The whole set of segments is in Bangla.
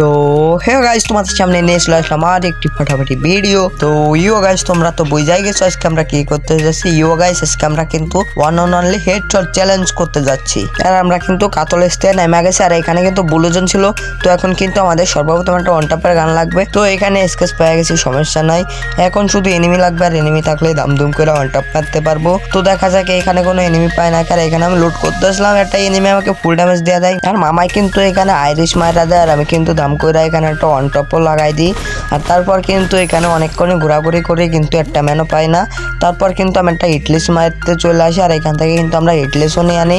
তো হে গাইস তোমাদের সামনে নিয়ে চলে আসলাম আর একটি ফাটাফাটি ভিডিও তো ইউ গাইস তোমরা তো বুঝাই গেছো আজকে আমরা কি করতে যাচ্ছি। ইউ গাইস আজকে আমরা কিন্তু one on only head shot challenge করতে যাচ্ছি। আর আমরা কিন্তু কাতল স্টে নেমে গেছি, আর এখানে কিন্তু বুলুজন ছিল। তো এখন কিন্তু আমাদের সর্বপ্রথম একটা ওয়ান টাপের গান লাগবে। তো এখানে স্কেচ পেয়ে গেছি, সমস্যা নাই। এখন শুধু এনিমি লাগবে, আর এনিমি থাকলে দাম দুম করে ওয়ান টাপ মারতে পারব। তো দেখা যাক, এখানে কোনো এনিমি পায় না আর এখানে আমি লুট করতে আসলাম, একটা এনিমি আমাকে ফুল ড্যামেজ দেওয়া দেয়। আর মামাই কিন্তু এখানে আইরিশ মারা দেয়, আর আমি কিন্তু দাম করে এখানে একটা ওয়ান টপও লাগাই দিই। আর তারপর কিন্তু এখানে অনেকক্ষণ ঘোরাঘুরি করে, কিন্তু একটা ম্যানও পাই না। তারপর কিন্তু আমি একটা ইটলিস মারতে চলে আসি, আর এখান থেকে কিন্তু আমরা ইটলিসও নিয়ে আনি।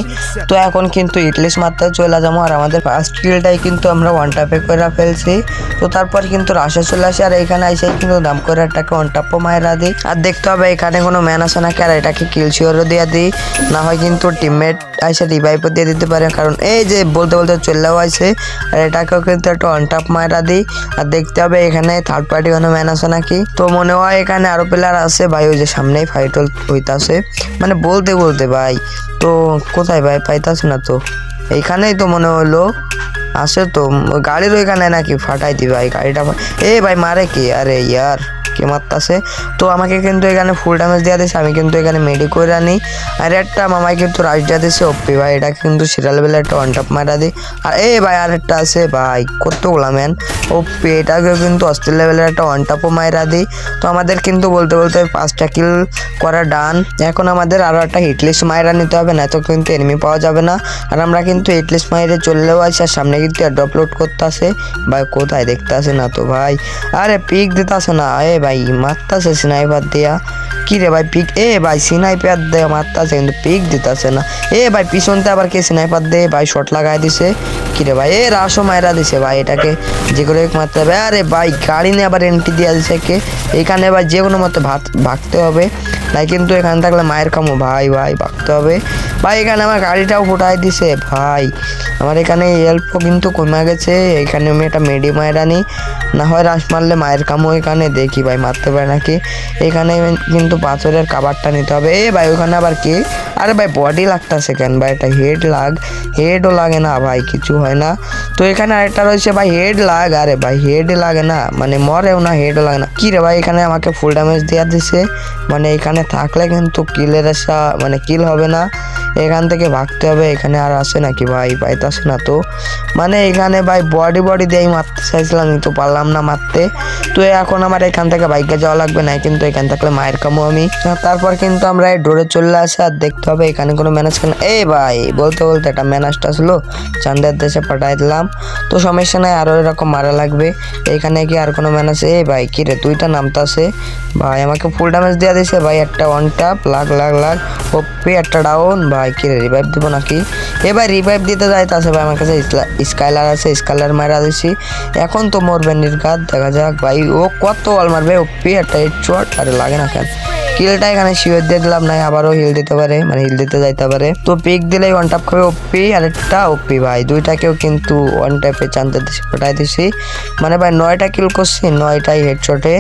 তো এখন কিন্তু ইটলিস মারতে চলে যাব, আর আমাদের ফার্স্ট কিলটাই কিন্তু আমরা ওয়ান টাপে করে ফেলছি। তো তারপর কিন্তু রাশে চলে আসি, আর এখানে এসে কিন্তু দাম করে একটাকে ওয়ান টাপও মায়েরা দিই। আর দেখতে হবে এখানে কোনো ম্যান আছে নাকি, আর এটাকে কিল শিওরও দিয়ে দিই। না হয় কিন্তু টিমমেট এসে রিভাইভও দিয়ে দিতে পারে, কারণ এই যে বলতে বলতে চললেও আছে আর এটাকেও কিন্তু একটা অন টাপ দিই, আর দেখতে হবে এখানে থার্ড পার্টি কোনো ম্যান আছে নাকি। তো মনে হয় এখানে আরও প্লেয়ার আছে, ভাই ওই যে সামনেই ফাইট হইতাছে। মানে বলতে বলতে ভাই, তো কোথায় ভাই পাইতাছে না তো? এইখানেই তো মনে হলো, আছে তো, গাড়ির ওইখানে নাকি ফাটাই দি ভাই, গাড়িটা এ ভাই মারে কি? আরে ইয়ার। কে মারতাছে? তো আমাকে কিন্তু এখানে ফুল ড্যামেজ দেওয়া দিয়েছে, আমি কিন্তু এখানে মেডি করে আনি। আর একটা মামাই কিন্তু রাজ দেওয়া দিয়েছে ওপি ভাই, এটা কিন্তু সিরিয়াল বেলা একটা ওয়ান টাপ মারা দিই আর এ ভাই, আর একটা আছে, ভাই কতগুলা ম্যান ওপি এটাকেও কিন্তু অস্ট্রেল লেভেলের একটা ওয়ান টাপও মাইরা দিই তো আমাদের কিন্তু বলতে বলতে পাঁচটা কিল করা ডান এখন আমাদের আরও একটা হিটলিস্ট মাইরা নিতে হবে না তো কিন্তু এনিমি পাওয়া যাবে না। আর আমরা কিন্তু হিটলিস্ট মাইরে চললেও আছি আর সামনে কিন্তু ড্রপ লোড করতে আসে ভাই, কোথায় দেখতে আসে না তো ভাই? আরে পিক দিতে আসে না, এ ভাই মারতাছে স্নাইপার দেয়া। কি রে ভাই পিক এ ভাই স্নাইপার দিয়ে মারতাছে, কিন্তু পিক দিতেছে না। এ ভাই, পিছনতে আবার কে স্নাইপার দে ভাই শট লাগাই দিছে। কি রে ভাই, এ রাসও মায়েরা দিছে ভাই, এটাকে যে করে মারতে হবে। আরে ভাই, গাড়ি নিয়ে আবার এন্ট্রি দেওয়া দিছে কে এখানে ভাই যে কোনো মতো ভাত ভাগতে হবে। তাই কিন্তু এখানে থাকলে মায়ের কামো ভাই ভাই, ভাগতে হবে। ভাই, এখানে আমার গাড়িটাও ফুটাই দিছে, ভাই। আমার এখানে হেল্পও কিন্তু কমে গেছে। এখানে আমি একটা মেডি মায়ের আনি না হয় রাস মারলে মায়ের কামো এখানে দেখি, ভাই, মারতে পারে নাকি? এখানে কিন্তু পাথরের কাবারটা নিতে হবে। এ, ভাই, ওখানে আবার কি? আরে ভাই বডি লাগতেছে কেন? ভাই, এটা হেড লাগ। হেডও লাগে না, ভাই, কিছু হয় না। তো এখানে আরেকটা রয়েছে, ভাই হেড লাগ। আরে ভাই হেড লাগে না। মানে মরেও না হেডও লাগে না। কি রে ভাই, এখানে আমাকে ফুল ড্যামেজ দেওয়া দিছে। মানে এখানে থাকলে কিন্তু কিলের আসা মানে কিল হবে না। এখান থেকে ভাগতে হবে, এখানে আর আসে নাকি ভাই? পাইতাছে না তো। মানে এখানে ভাই বডি বডি দিয়েই মারতে চাইছিলাম, কিন্তু পারলাম না মারতে। তো এখন আমার এখান থেকে বাইকে যাওয়া লাগবে না কিন্তু এখান থাকলে মায়ের কামো আমি। তারপর কিন্তু আমরা এই ডোরে চলে আসে, আর দেখতে হবে এখানে কোনো ম্যানেজ কেন এই ভাই, বলতে বলতে একটা ম্যানেজটা আসলো, চান্দের দেশে পাঠাই দিলাম। তো সমস্যা নাই আরও এরকম মারা লাগবে। এখানে কি আর কোনো ম্যানেজ এই ভাই, কি রে তুইটা নামতাছে। ভাই, আমাকে ফুল ড্যামেজ দেওয়া দিছে, ভাই একটা one tap lakh lakh lakh OP একটা ডাউন ভাই, কি রিভাইভ দিব নাকি? এবার রিভাইভ দিতে যাইতে আছে ভাই আমার কাছে স্কাইলার আছে স্কাইলার মারা দিছি। এখন তো মরবে নির্ঘাত, দেখা যাক। ভাই, ও কত ওয়াল মারবে? ওপি একটা হেড শট আরে লাগে না কেন? কিলটা এখানে শিওর দিয়ে দিলাম, নাই আবারও হিল দিতে পারে মানে হিল দিতে যাইতে পারে। তো পিক দিলেই ওয়ান টাপ খাবে ওপি আর একটা ওপি ভাই। দুইটাকেও কিন্তু ওয়ান টাইপে চান্তে ফোটাই দিছি। মানে ভাই, নয়টা কিল করছি, নয়টাই হেডশটে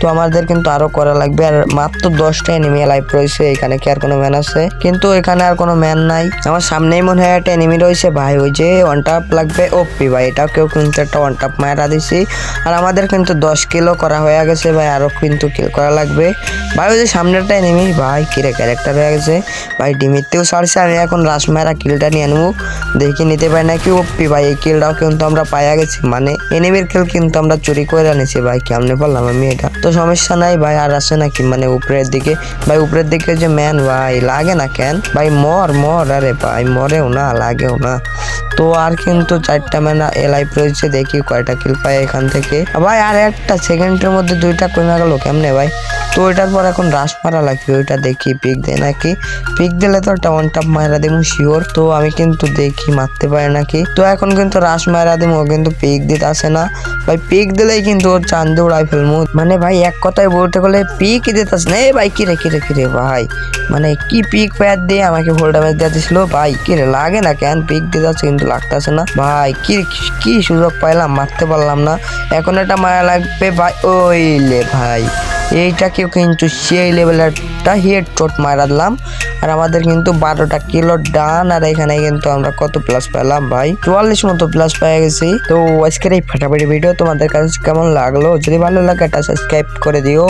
তো আমাদের কিন্তু আরও করা লাগবে, আর মাত্র দশটা এনিমি লাইভ রয়েছে, এখানে কি আর কোনো ম্যান আছে? কিন্তু এখানে আর কোনো ম্যান নাই। আমার সামনেই মনে হয় একটা এনিমি রয়েছে ভাই, ওই যে ওয়ান টাপ লাগবে ওপি ভাই। এটাও কেউ কিন্তু একটা ওয়ান টাপ মায়েরা দিছি। আর আমাদের কিন্তু দশ কিলো করা হয়ে গেছে ভাই, আরও কিন্তু কিল করা লাগবে। ভাই, ওই যে সামনেরটা এনিমি। ভাই, কিরে ক্যারেক্টার হয়ে গেছে। ভাই ডিমিতেও সারছে আমি এখন রাসমায়েরা কিলটা নিয়ে নেব দেখি নিতে পারি নাকি ওপি ভাই, এই কিলটাও কিন্তু আমরা পাইয়া গেছি। মানে এনিমির কিল কিন্তু আমরা চুরি করে আনেছি ভাই, কেমনে বললাম আমি এটা? তো সমস্যা নাই ভাই, আর আসে নাকি? মানে উপরের দিকে, ভাই, উপরের দিকে যে ম্যান ভাই, লাগে না কেন? ভাই, মর মর, আরে ভাই, মরেও না, লাগেও না। তো আর কিন্তু চারটা ম্যান এলাইভ রয়েছে, দেখি কয়টা কিল পায় এখান থেকে। ভাই আর একটা সেকেন্ডের মধ্যে দুইটা কমে গেল, কেমনে ভাই? তো ওইটার পর এখন রাস মারা লাগবে ওইটা দেখি, পিক দেয় নাকি? পিক দিলে তো একটা ওয়ান টাপ মারা দেবো শিওর তো আমি কিন্তু দেখি, মারতে পারে নাকি? তো এখন কিন্তু রাস মারা দেবো কিন্তু পিক দিতে আসে না। ভাই, পিক দিলেই কিন্তু ওর চান্দে উড়াই ফেলব মানে ভাই, এক কথায় বলতে গেলে পিক দিতে আসে না। এই ভাই কিরে কিরে কিরে ভাই? মানে কি পিক প্যাড দিয়ে আমাকে ভোল ড্যামেজ দিয়ে দিছিল? ভাই কিরে লাগে না কেন? পিক দিতে আসে কিন্তু লাগতেছে না। ভাই, কি কি সুযোগ পাইলাম, মারতে পারলাম না। এখন এটা মায়া লাগবে, ভাই ওইলে ভাই। এইটাকেও কিন্তু সেই লেভেলেরটা হেড চোট মারা দিলাম। আর আমাদের কিন্তু বারোটা কিলো ডান আর এখানে কিন্তু আমরা কত প্লাস পেলাম ভাই? চুয়াল্লিশ মতো প্লাস পেয়ে গেছি। তো আজকের এই ফাটাফাটি ভিডিও তোমাদের কাছে কেমন লাগল? যদি ভালো লাগে এটা সাবস্ক্রাইব করে দিও।